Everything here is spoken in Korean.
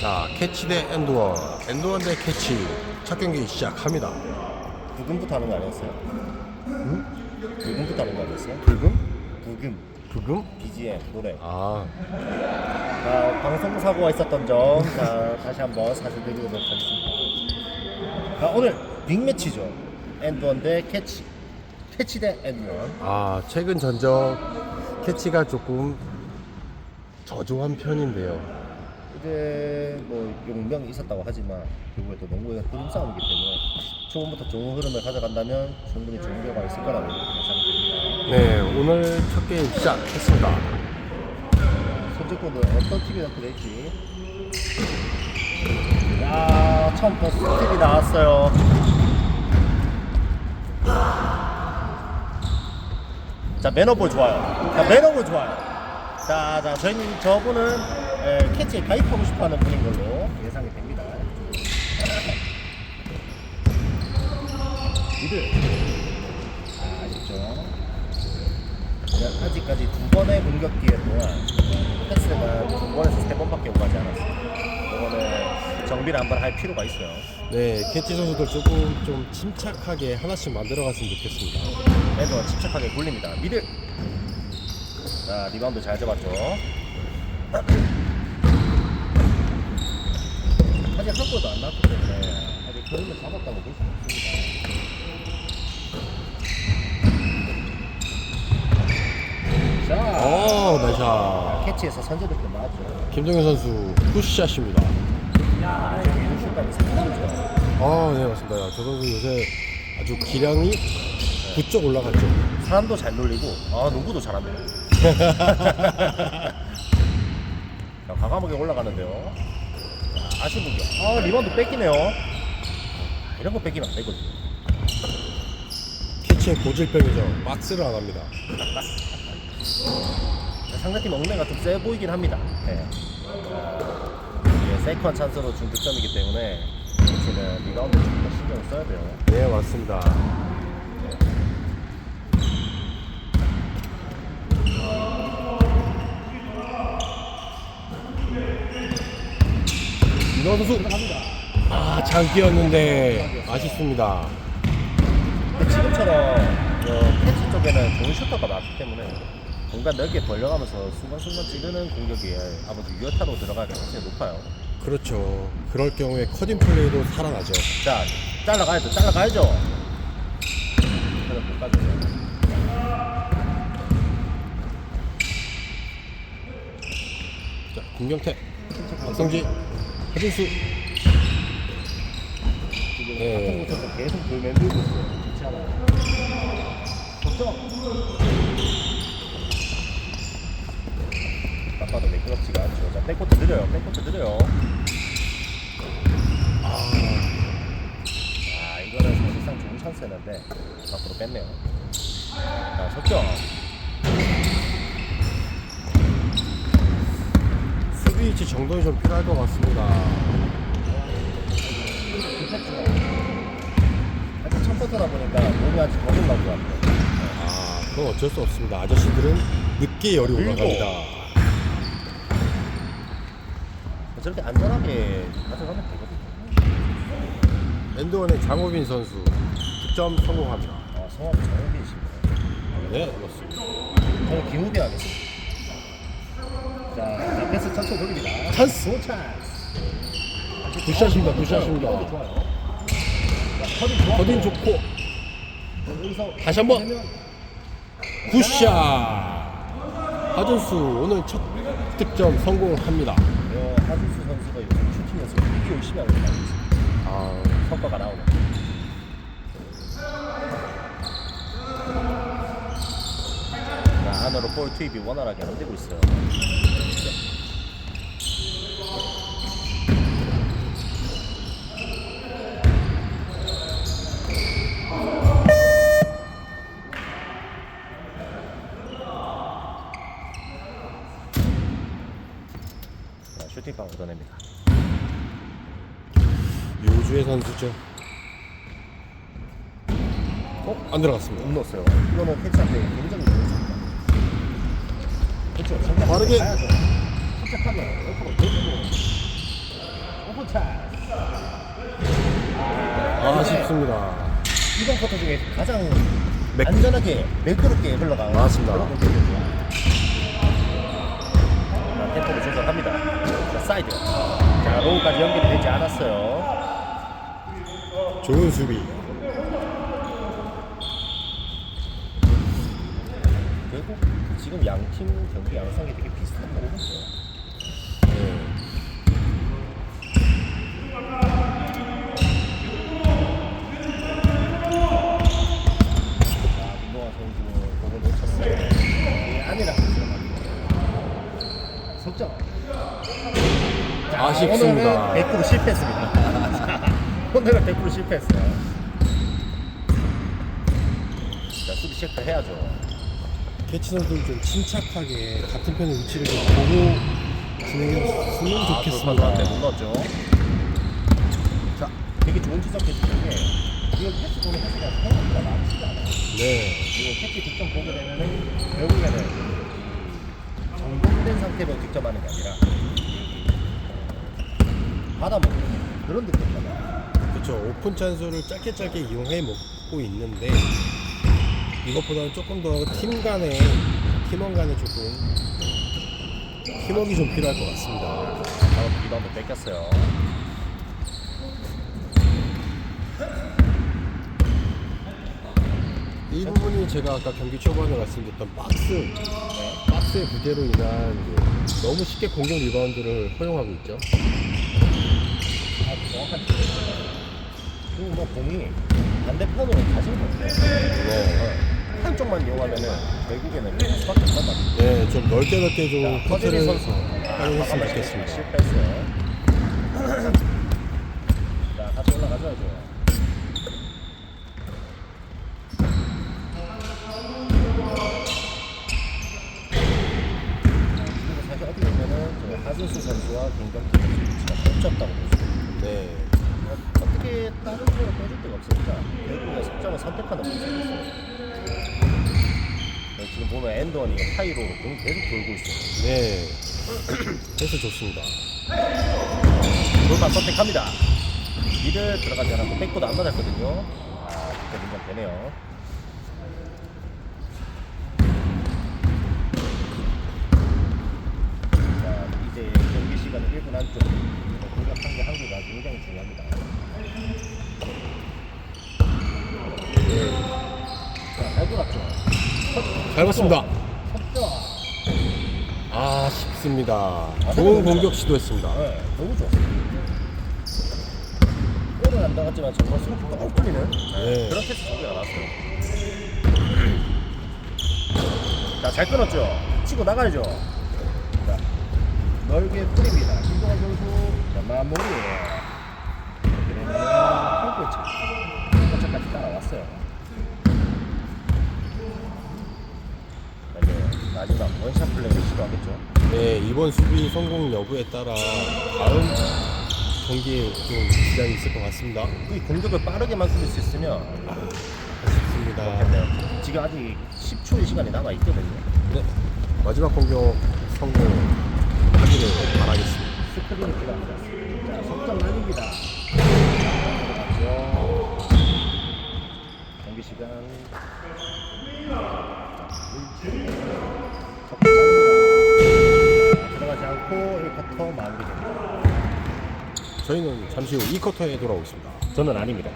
자, 캐치 대 엔드원. 엔드원 대 캐치. 첫 경기 시작합니다. 부금부터 하는 거 아니었어요? 응? 부금부터 하는 거 아니었어요? 불금? 부금 불금? BGM 노래 아, 자, 방송 사고가 있었던 점 자, 다시 한번 사실드리도록 하겠습니다 자, 오늘 빅매치죠 엔드원 대 캐치 캐치 대 엔드원 아, 최근 전적 캐치가 조금 저조한 편인데요. 이제 뭐 용병이 있었다고 하지만 결국에 또 농구의 흐름 싸움이기 때문에 초반부터 좋은 흐름을 가져간다면 충분히 좋은 결과가 있을 거라고 예상됩니다. 네, 오늘 첫 게임 시작했습니다. 선제권은 어떤 팀이 될지? 야 처음부터 스틸이 나왔어요. 자 매너볼 좋아요. 자 매너볼 좋아요. 자, 자 저희는 저분은 에, 캐치에 가입하고 싶어하는 분인 걸로 예상이 됩니다 미들 아 아쉽죠 네, 아직까지 두 번의 공격 기회 동안 패스가 두 번에서 세 번밖에 오가지 않았어요. 이거는 정비를 한번 할 필요가 있어요. 네, 캐치 선수들 조금 좀 침착하게 하나씩 만들어갔으면 좋겠습니다. 애도 침착하게 굴립니다. 미들. 자 리바운드 잘 잡았죠. 아직 한 골도 안 나왔기 때문에 아직 흐름을 잡았다고 볼 수는 없습니다. 자, 어, 나이샷. 캐치에서 선제 득점 맞죠. 김정현 선수 푸시샷입니다. 야. 아, 네, 맞습니다. 저 선수 요새 아주 기량이 부쩍 올라갔죠. 사람도 잘 놀리고 아 농구도 잘합니다. 자, 과감하게 올라가는데요. 자, 아쉬운 공격. 아 리바운드 뺏기네요. 아, 이런 거 뺏기면 안 되거든요. 캐치의 고질병이죠. 박스를 안 합니다. 자, 상대팀 엉매가 좀 세 보이긴 합니다. 네. 이게 세컨 찬스로 준 득점이기 때문에 지금 리바운드 좀더 신경을 써야 돼요. 네, 맞습니다. 이너 선수 아, 장기였는데 아쉽습니다. 근데 지금처럼 어, 캐치 쪽에는 좋은 슈터가 많기 때문에 공간 넓게 벌려가면서 순간순간 찌르는 공격이 아무래도 유효타로 들어갈 가능성이 높아요. 그렇죠. 그럴 경우에 커팅 플레이도 살아나죠. 자, 잘라가야죠. 잘라가야죠. 그래, 못 가죠. 자, 김경태, 박성지, 하진수. 지금 네. 같은 곳에서 계속 돌 만들고 있어요. 좋지 않아요. 걱정. 아빠도 매끄럽지가 않죠. 자, 백코트 느려요. 백코트 느려요. 아, 이거는 사실상 좋은 찬스였는데 밖으로 뺐네요. 자, 석점. 수비 위치 정돈이 좀 필요할 것 같습니다. 아직 첫 번째다 보니까 몸이 아직 덜 올라온 것 같아요. 아, 그건 어쩔 수 없습니다. 아저씨들은 늦게 열이. 올라갑니다. 저렇게 안전하게 가져가면 되거든요. 엔드원의 장호빈 선수 득점 성공합니다. 아, 성함이 정현빈이십니다. 네, 그렇습니다. 저는 김우빈 하겠습니다. 자, 자 패스 천천히 돌립니다. 찬스! 오 찬스. 굿샷입니다, 굿샷입니다. 좋아. 더딘 좋고 다시 한 번. 되면 굿샷! 하준수 오늘 첫 득점 성공합니다. 어, 하준수 선수가 요즘 슈팅 연습 되게 열심히 하고 있습니다. 아, 성과가 나오네. 자, 안으로 볼 투입이 원활하게 안 되고 있어요. 자, 슈팅방 얻어냅니다. 요주의 선수죠. 어? 안 들어갔습니다. 못 넣었어요. 이거는 캐치한테 굉장히 좋습니다. 그렇죠. 정답 빠르게. 가야죠. 침착하게 옆으로 내주고 찬스. 아쉽습니다. 이번 쿼터 중에 가장 매끄- 안전하게 매끄럽게 흘러간 맞습니다. 그런 공격이었죠. 자, 템포를 조절합니다. 자, 사이드. 자, 로우까지 연결이 되지 않았어요. 좋은 수비. 결국 지금 양 팀 경기 양상이 되게 비슷한 거 같아요. 네. 아, 들어갑니다. 석점. 자, 아쉽습니다. 오늘은 100% 실패했습니다. 자, 오늘은 100% 실패했어요. 자, 수비 체크 해야죠. 캐치 선수는 좀 침착하게 같은 편의 위치를 좀 보고 진행했으면 아, 좋겠습니다. 돌파한테 못 넣었죠. 자, 되게 좋은 지점 캐치인데 이거 캐치 보는 캐치가 생각보다 많지가 않아요. 네. 그리고 캐치 득점 보게 되면은 결국에는 정돈된 상태로 득점하는 게 아니라 받아먹는 그런 득점이잖아요. 그렇죠. 오픈 찬스를 짧게 짧게 이용해 먹고 있는데 이것보다는 조금 더 팀 간에 팀원 간에 조금 팀워크가 좀 필요할 것 같습니다. 다음 리바운드 뺏겼어요. 이 부분이 제가 아까 경기 초반에 말씀드렸던 박스 네. 박스의 부재로 인한 이제 너무 쉽게 공격 리바운드를 허용하고 있죠. 정확한. 그리고 뭐 공이 반대편으로 가진 건데 네. 한쪽만 이용하면은 결국에는 뺄 수밖에 없단 말이에요. 네, 좀 넓게 넓게 좀 자, 허재리 커트를 선수 활용했으면 좋겠습니다. 실패했어요. 자, 다시 올라가줘야죠. 그리고 사실 어떻게 보면은 저 하준수 선수와 김경태 선수 위치가 겹쳤다고 볼수. 네. 어떻게 다른 쪽으로 빼줄 데가 없으니까 결국에 석점을 선택하는 모습이었어요. 네, 지금 보면 앤더니 하이로 공 계속 돌고 있어요. 네. 패스 좋습니다. 돌파 선택합니다. 미를 들어가지 않았고 백보다 안 맞았거든요. 아, 그때 문제 되네요. 자, 이제 경기 시간은 1분 안쪽. 공격 한개 한 개가 굉장히 중요합니다. 자, 잘 돌았죠. 잘 봤습니다. 아, 쉽습니다. 좋은 공격 시도했습니다. 네, 너무 좋았어요. 골은 안 나갔지만 정말 뻥 뚫리는 네. 그런 패스 소리가 나왔어요. 자, 잘 끊었죠? 치고 나가야죠. 자, 넓게 뿌립니다. 김동환 선수, 자, 마무리. 이렇게 되면 헐골차. 자, 이제 마지막 원샷 플레이를 시도하겠죠. 네, 이번 수비 성공 여부에 따라 다음 경기에 좀 지장이 있을 것 같습니다. 이 공격을 빠르게만 끊을 수 있으면 좋습니다. 좋겠네요. 지금 아직 10초의 시간이 남아 있거든요. 네. 마지막 공격 성공하기를 바라겠습니다. 스크린이 필요합니다. 자, 석점 날립니다. 들어가죠. 경기 시간. 들어가지 않고 1쿼터 마무리됩니다. 저희는 잠시 후 2쿼터에 돌아오겠습니다. 저는 아닙니다.